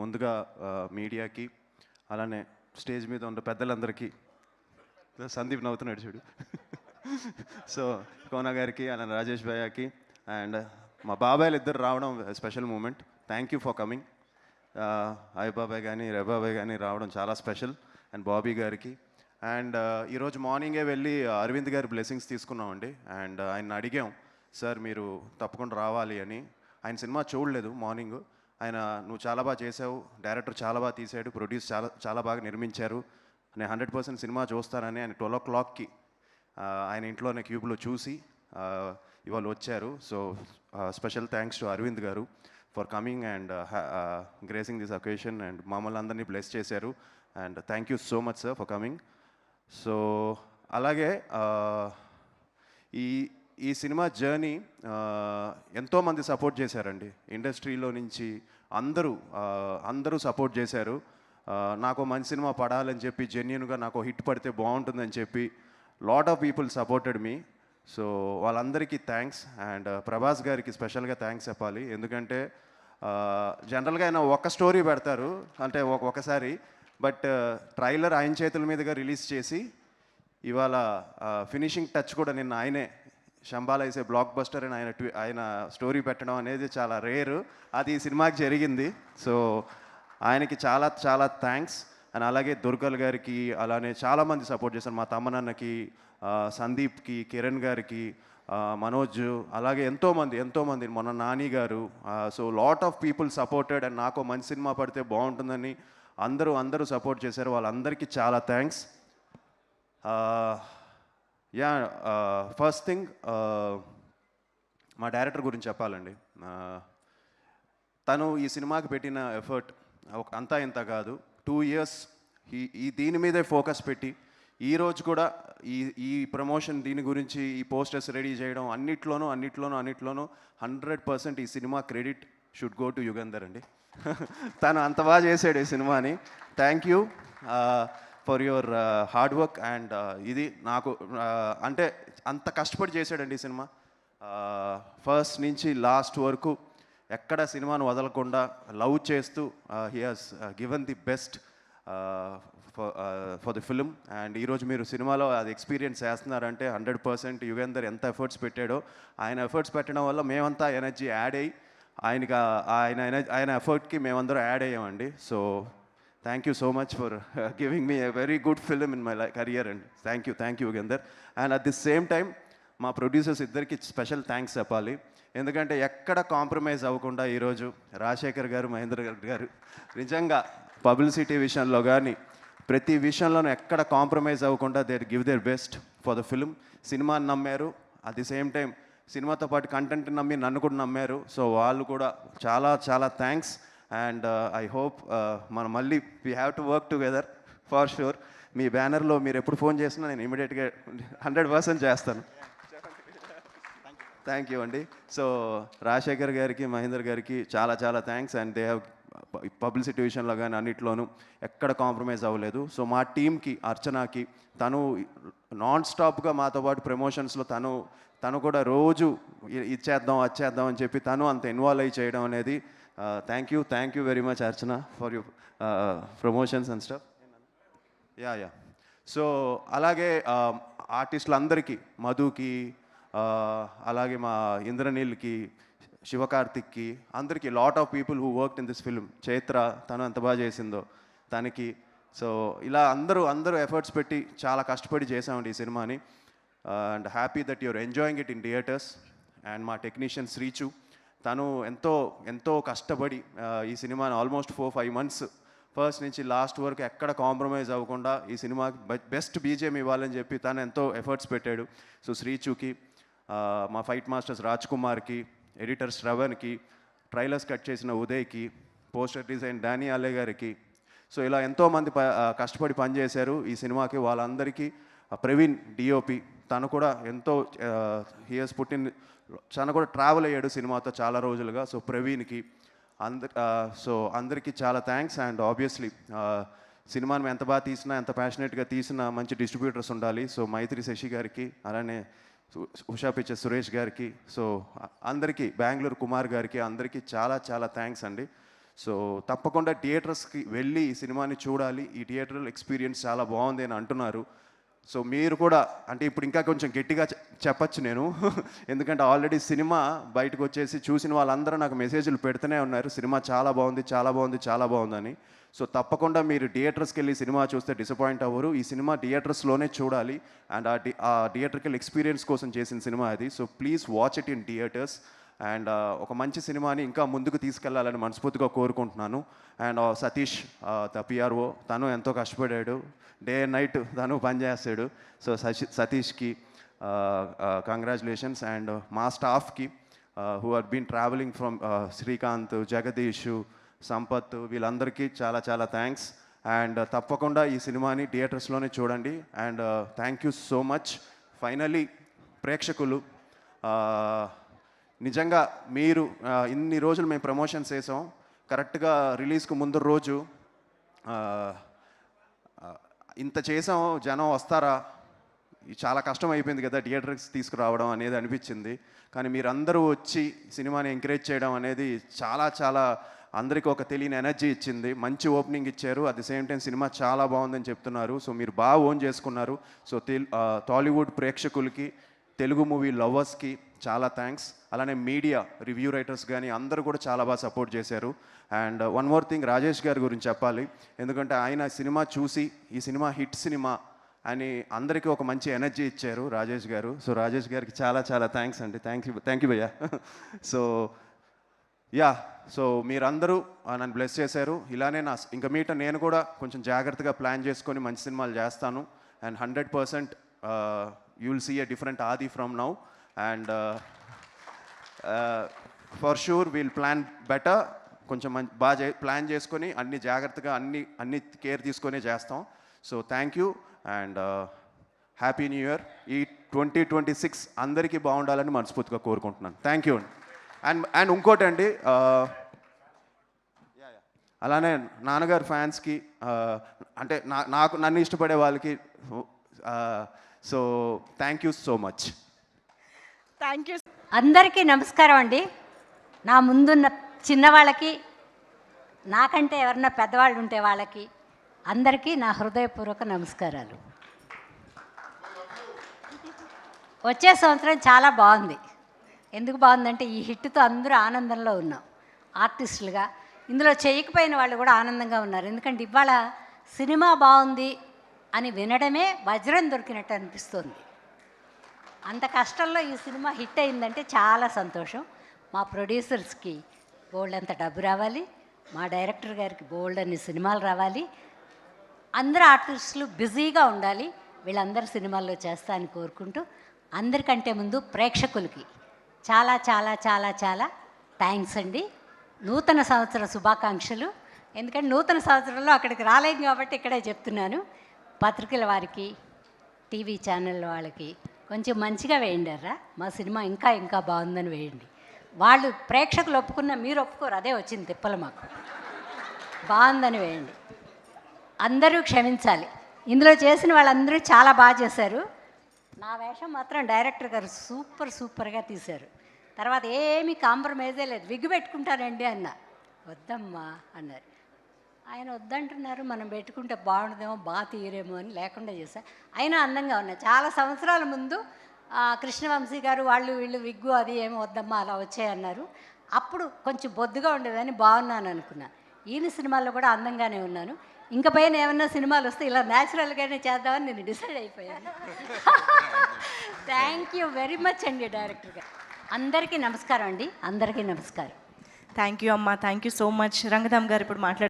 ముందుగా మీడియాకి అలానే స్టేజ్ మీద ఉన్న పెద్దలందరికీ సందీప్ నవ్వుతున్నాడు చూడు. సో కోన గారికి అలానే రాజేష్ భయ్యాకి అండ్ మా బాబాయ్లు ఇద్దరు రావడం special moment thank you for coming అయ్య బాబాయ్ కానీ బాబాయ్ కానీ రావడం చాలా స్పెషల్ అండ్ బాబీ గారికి. అండ్ ఈరోజు మార్నింగే వెళ్ళి అరవింద్ గారి బ్లెస్సింగ్స్ తీసుకున్నామండి. అండ్ ఆయన అడిగాం సార్ మీరు తప్పకుండా రావాలి అని. ఆయన సినిమా చూడలేదు మార్నింగ్. ఆయన నువ్వు చాలా బాగా చేసావు డైరెక్టర్ చాలా బాగా తీసాడు ప్రొడ్యూస్ చాలా చాలా బాగా నిర్మించారు. నేను హండ్రెడ్ పర్సెంట్ సినిమా చూస్తానని ఆయన ట్వెల్వ్ ఓ క్లాక్కి ఆయన ఇంట్లోనే క్యూబ్లో చూసి ఇవాళ వచ్చారు. So special thanks to Aravind గారు for coming and gracing this occasion and మమ్మల్ని అందరినీ బ్లెస్ చేశారు. And thank you so much sir for coming. So అలాగే ఈ ఈ సినిమా జర్నీ ఎంతోమంది సపోర్ట్ చేశారండి. ఇండస్ట్రీలో నుంచి అందరూ అందరూ సపోర్ట్ చేశారు. నాకు మంచి సినిమా పడాలని చెప్పి జెన్యున్గా నాకు హిట్ పడితే బాగుంటుందని చెప్పి lot of people supported me. So వాళ్ళందరికీ థ్యాంక్స్. అండ్ ప్రభాస్ గారికి స్పెషల్గా థ్యాంక్స్ చెప్పాలి. ఎందుకంటే జనరల్గా ఆయన ఒక స్టోరీ పెడతారు అంటే ఒకసారి. బట్ ట్రైలర్ ఆయన చేతుల మీదుగా రిలీజ్ చేసి ఇవాళ ఫినిషింగ్ టచ్ కూడా నిన్న ఆయనే శంబాలా వేసే బ్లాక్ బస్టర్ అని ఆయన ఆయన స్టోరీ పెట్టడం అనేది చాలా రేరు అది ఈ సినిమాకి జరిగింది. సో ఆయనకి చాలా చాలా థ్యాంక్స్ అండ్ అలాగే దుర్గల్ గారికి అలానే చాలామంది సపోర్ట్ చేశారు. మా తమ్మనన్నకి సందీప్కి కిరణ్ గారికి మనోజ్ అలాగే ఎంతోమంది ఎంతోమంది. మొన్న నాని గారు so lot of people supported and నాకు మంచి సినిమా పడితే బాగుంటుందని అందరూ అందరూ సపోర్ట్ చేశారు. వాళ్ళందరికీ చాలా థ్యాంక్స్ యా ఫస్ట్ థింగ్ మా డైరెక్టర్ గురించి చెప్పాలండి. తను ఈ సినిమాకి పెట్టిన ఎఫర్ట్ అంతా ఇంత కాదు. టూ ఇయర్స్ ఈ ఈ దీని మీదే ఫోకస్ పెట్టి ఈ రోజు కూడా ఈ ఈ ప్రమోషన్ దీని గురించి ఈ పోస్టర్స్ రెడీ చేయడం అన్నిట్లోనూ అన్నిట్లోనూ అన్నిట్లోనూ హండ్రెడ్ పర్సెంట్ ఈ cinema credit should go to Yugandhar అండి. తను అంత బాగా చేశాడు ఈ సినిమాని. Thank you for your hard work and ఇది నాకు అంటే అంత కష్టపడి చేశాడండి ఈ సినిమా. ఫస్ట్ నుంచి లాస్ట్ వరకు ఎక్కడ సినిమాను వదలకుండా లవ్ చేస్తూ he has given the best for the film and ఈరోజు మీరు సినిమాలో అది ఎక్స్పీరియన్స్ చేస్తున్నారంటే హండ్రెడ్ పర్సెంట్ యుగేందర్ ఎంత ఎఫర్ట్స్ పెట్టాడో ఆయన ఎఫర్ట్స్ పెట్టడం వల్ల మేమంతా ఎనర్జీ యాడ్ అయ్యి ఆయనకి ఆయన ఆయన ఎఫర్ట్కి మేమందరం add అయ్యామండి. So thank you so much for giving me a very good film in my career career thank you thank you గందర్ and at the same time మా ప్రొడ్యూసర్స్ ఇద్దరికి స్పెషల్ థ్యాంక్స్ చెప్పాలి. ఎందుకంటే ఎక్కడ కాంప్రమైజ్ అవ్వకుండా ఈరోజు రాజశేఖర్ గారు మహేంద్ర గారు నిజంగా పబ్లిసిటీ విషయంలో కానీ ప్రతి విషయంలోనూ ఎక్కడ కాంప్రమైజ్ అవ్వకుండా they give their best for the film సినిమాని నమ్మారు. అట్ ది సేమ్ టైం సినిమాతో పాటు కంటెంట్ నమ్మి నన్ను కూడా నమ్మారు. సో వాళ్ళు కూడా చాలా చాలా థ్యాంక్స్ అండ్ ఐ హోప్ మనం మళ్ళీ we have to work together for sure మీ బ్యానర్లో మీరు ఎప్పుడు ఫోన్ చేసినా నేను ఇమీడియట్గా హండ్రెడ్ పర్సెంట్ చేస్తాను. థ్యాంక్ యూ అండి సో రాజశేఖర్ గారికి మహేందర్ గారికి చాలా చాలా thanks and they have publicity విషయంలో కానీ అన్నిట్లోనూ ఎక్కడ కాంప్రమైజ్ అవ్వలేదు. సో మా టీంకి అర్చనకి తను నాన్ స్టాప్గా మాతో పాటు ప్రమోషన్స్లో తను తను కూడా రోజు ఇచ్చేద్దాం వచ్చేద్దాం అని చెప్పి తను అంత ఇన్వాల్వ్ అయ్యి చేయడం అనేది thank you thank you very much Archana for you promotions and stuff yeah yeah so అలాగే um, ఆర్టిస్టులందరికీ మధుకి uh, అలాగే మా ఇంద్రనీల్కి శివకార్తిక్కి అందరికీ lot of people who work in this film Chaitra తను ఎంత బాగా చేసిందో తనకి. సో ఇలా అందరూ అందరూ ఎఫర్ట్స్ పెట్టి చాలా కష్టపడి చేసామండి ఈ సినిమాని. And happy that your enjoying it in theatres and మా టెక్నీషియన్ శ్రీచు తను ఎంతో ఎంతో కష్టపడి ఈ సినిమాని almost four five months first నుంచి లాస్ట్ వరకు ఎక్కడ కాంప్రమైజ్ అవ్వకుండా ఈ సినిమాకి బెస్ట్ బీజేఎం ఇవ్వాలని చెప్పి తను ఎంతో ఎఫర్ట్స్ పెట్టాడు. సో శ్రీచుకి మా ఫైట్ మాస్టర్స్ రాజ్ కుమార్కి ఎడిటర్ శ్రవణ్కి ట్రైలర్స్ కట్ చేసిన ఉదయ్కి పోస్టర్ డిజైన్ డానీ అలే గారికి. సో ఇలా ఎంతోమంది ప కష్టపడి పనిచేశారు ఈ సినిమాకి. వాళ్ళందరికీ ప్రవీణ్ డిఓపి తను కూడా ఎంతో హియర్స్ పుట్టిన తను కూడా ట్రావెల్ అయ్యాడు సినిమాతో చాలా రోజులుగా. సో ప్రవీణ్కి అందరి సో అందరికీ చాలా థ్యాంక్స్ అండ్ ఆబ్వియస్లీ సినిమాను ఎంత బాగా తీసినా ఎంత ప్యాషనెట్గా తీసినా మంచి డిస్ట్రిబ్యూటర్స్ ఉండాలి. సో మైత్రి శశి గారికి అలానే ఉషా పిచ్చే సురేష్ గారికి సో అందరికీ బెంగళూరు కుమార్ గారికి అందరికీ చాలా చాలా థ్యాంక్స్ అండి. సో తప్పకుండా థియేటర్స్కి వెళ్ళి ఈ సినిమాని చూడాలి. ఈ థియేటర్ ఎక్స్పీరియన్స్ చాలా బాగుంది అని అంటున్నారు. సో మీరు కూడా అంటే ఇప్పుడు ఇంకా కొంచెం గట్టిగా చెప్పచ్చు నేను. ఎందుకంటే ఆల్రెడీ సినిమా బయటకు వచ్చేసి చూసిన వాళ్ళందరూ నాకు మెసేజ్లు పెడుతూనే ఉన్నారు. సినిమా చాలా బాగుంది చాలా బాగుంది చాలా బాగుందని. సో తప్పకుండా మీరు థియేటర్స్కి వెళ్ళి సినిమా చూస్తే డిసప్పాయింట్ అవ్వరు. ఈ సినిమా థియేటర్స్లోనే చూడాలి. అండ్ ఆ థియేటర్కి ఎక్స్పీరియన్స్ కోసం చేసిన సినిమా అది. So please watch it in theatres. And ఒక మంచి సినిమాని ఇంకా ముందుకు తీసుకెళ్ళాలని మనస్ఫూర్తిగా కోరుకుంటున్నాను. అండ్ సతీష్ ద పిఆర్ఓ తను ఎంతో కష్టపడాడు. డే అండ్ నైట్ తను పనిచేస్తాడు. సో సతీ సతీష్కి కంగ్రాచులేషన్స్ అండ్ మా స్టాఫ్కి who are been travelling from Srikanth Jagadeesh Sampath వీళ్ళందరికీ చాలా చాలా థ్యాంక్స్ అండ్ తప్పకుండా ఈ సినిమాని థియేటర్స్లోనే చూడండి. And thank you so much. Finally ప్రేక్షకులు నిజంగా మీరు ఇన్ని రోజులు మేము ప్రమోషన్స్ చేసాం. కరెక్ట్గా రిలీజ్కు ముందు రోజు ఇంత చేసాం జనం వస్తారా? చాలా కష్టం అయిపోయింది కదా థియేటర్స్ తీసుకురావడం అనేది అనిపించింది. కానీ మీరందరూ వచ్చి సినిమాని ఎంకరేజ్ చేయడం అనేది చాలా చాలా అందరికీ ఒక తెలియని ఎనర్జీ ఇచ్చింది. మంచి ఓపెనింగ్ ఇచ్చారు. అట్ ది సేమ్ టైం సినిమా చాలా బాగుందని చెప్తున్నారు. సో మీరు బాగా ఓన్ చేసుకున్నారు. సో టాలీవుడ్ ప్రేక్షకులకి తెలుగు మూవీ లవర్స్కి చాలా థ్యాంక్స్ అలానే మీడియా రివ్యూ రైటర్స్ కానీ అందరూ కూడా చాలా బాగా సపోర్ట్ చేశారు. And one more thing Rajesh గారి గురించి చెప్పాలి. ఎందుకంటే ఆయన సినిమా చూసి ఈ సినిమా హిట్ సినిమా అని అందరికీ ఒక మంచి ఎనర్జీ ఇచ్చారు రాజేష్ గారు. సో రాజేష్ గారికి చాలా చాలా థ్యాంక్స్ అండి. థ్యాంక్ యూ థ్యాంక్ యూ భయ్యా. సో యా సో మీరందరూ నన్ను బ్లెస్ చేశారు. ఇలానే నా ఇంకా మీట నేను కూడా కొంచెం జాగ్రత్తగా ప్లాన్ చేసుకొని మంచి సినిమాలు చేస్తాను. And hundred percent you will see a different Aadi from now and for sure we'll plan better కొంచెం మంచి బాగా ప్లాన్ చేసుకొని అన్ని జాగ్రత్తగా అన్ని అన్ని కేర్ తీసుకొని చేస్తాం. So thank you and happy new year ఈ ట్వంటీ ట్వంటీ సిక్స్ అందరికీ బాగుండాలని మనస్ఫూర్తిగా కోరుకుంటున్నాను. థ్యాంక్ యూ అండ్ అండ్ ఇంకోటి అండి అలానే నాన్నగారు ఫ్యాన్స్కి uh, అంటే నా నాకు నన్ను ఇష్టపడే వాళ్ళకి so thank you so much thank you అందరికీ నమస్కారం అండి. నా ముందున్న చిన్నవాళ్ళకి నాకంటే ఎవరన్నా పెద్దవాళ్ళు ఉంటే వాళ్ళకి అందరికీ నా హృదయపూర్వక నమస్కారాలు. వచ్చే సంవత్సరం చాలా బాగుంది. ఎందుకు బాగుందంటే ఈ హిట్తో అందరూ ఆనందంలో ఉన్నాం ఆర్టిస్టులుగా. ఇందులో చేయకపోయిన వాళ్ళు కూడా ఆనందంగా ఉన్నారు. ఎందుకంటే ఇవాళ సినిమా బాగుంది అని వినడమే వజ్రం దొరికినట్టు అనిపిస్తుంది. అంత కష్టంలో ఈ సినిమా హిట్ అయిందంటే చాలా సంతోషం. మా ప్రొడ్యూసర్స్కి బోల్డ్ అంత డబ్బు రావాలి. మా డైరెక్టర్ గారికి బోల్డ్ అన్ని సినిమాలు రావాలి. అందరు ఆర్టిస్టులు బిజీగా ఉండాలి. వీళ్ళందరూ సినిమాల్లో చేస్తా అని కోరుకుంటూ అందరికంటే ముందు ప్రేక్షకులకి చాలా చాలా చాలా చాలా థ్యాంక్స్ అండి. నూతన సంవత్సర శుభాకాంక్షలు. ఎందుకంటే నూతన సంవత్సరంలో అక్కడికి రాలేం కాబట్టి ఇక్కడే చెప్తున్నాను. పత్రికల వారికి టీవీ ఛానల్ వాళ్ళకి కొంచెం మంచిగా వేయండిరా మా సినిమా ఇంకా ఇంకా బాగుందని వేయండి. వాళ్ళు ప్రేక్షకులు ఒప్పుకున్న మీరు ఒప్పుకోరు. అదే వచ్చింది తిప్పలు మాకు. బాగుందని వేయండి. అందరూ క్షమించాలి. ఇందులో చేసిన వాళ్ళందరూ చాలా బాగా చేశారు. నా వేషం మాత్రం డైరెక్టర్ గారు సూపర్ సూపర్గా తీశారు. తర్వాత ఏమీ కాంప్రమైజే లేదు. విగ్గు పెట్టుకుంటానండి అన్న. వద్దమ్మా అన్నారు. ఆయన వద్దంటున్నారు మనం పెట్టుకుంటే బాగుండదేమో బాగా తీయరేమో అని లేకుండా చేశా. అయినా అందంగా ఉన్నాయి చాలా సంవత్సరాల ముందు కృష్ణవంశీ గారు వాళ్ళు వీళ్ళు విగ్గు అది ఏమో వద్దమ్మా అలా వచ్చాయన్నారు అప్పుడు కొంచెం బొద్దుగా ఉండేదని బాగున్నాను అనుకున్నా. ఈయన సినిమాల్లో కూడా అందంగానే ఉన్నాను. ఇంకా పైన ఏమన్నా సినిమాలు వస్తే ఇలా న్యాచురల్గానే చేద్దామని నేను డిసైడ్ అయిపోయాను. థ్యాంక్ యూ వెరీ మచ్ అండి డైరెక్టర్ గారు. అందరికీ నమస్కారం అండి. అందరికీ నమస్కారం. థ్యాంక్ యూ అమ్మా. Thank you so much Rangadham గారు ఇప్పుడు మాట్లాడు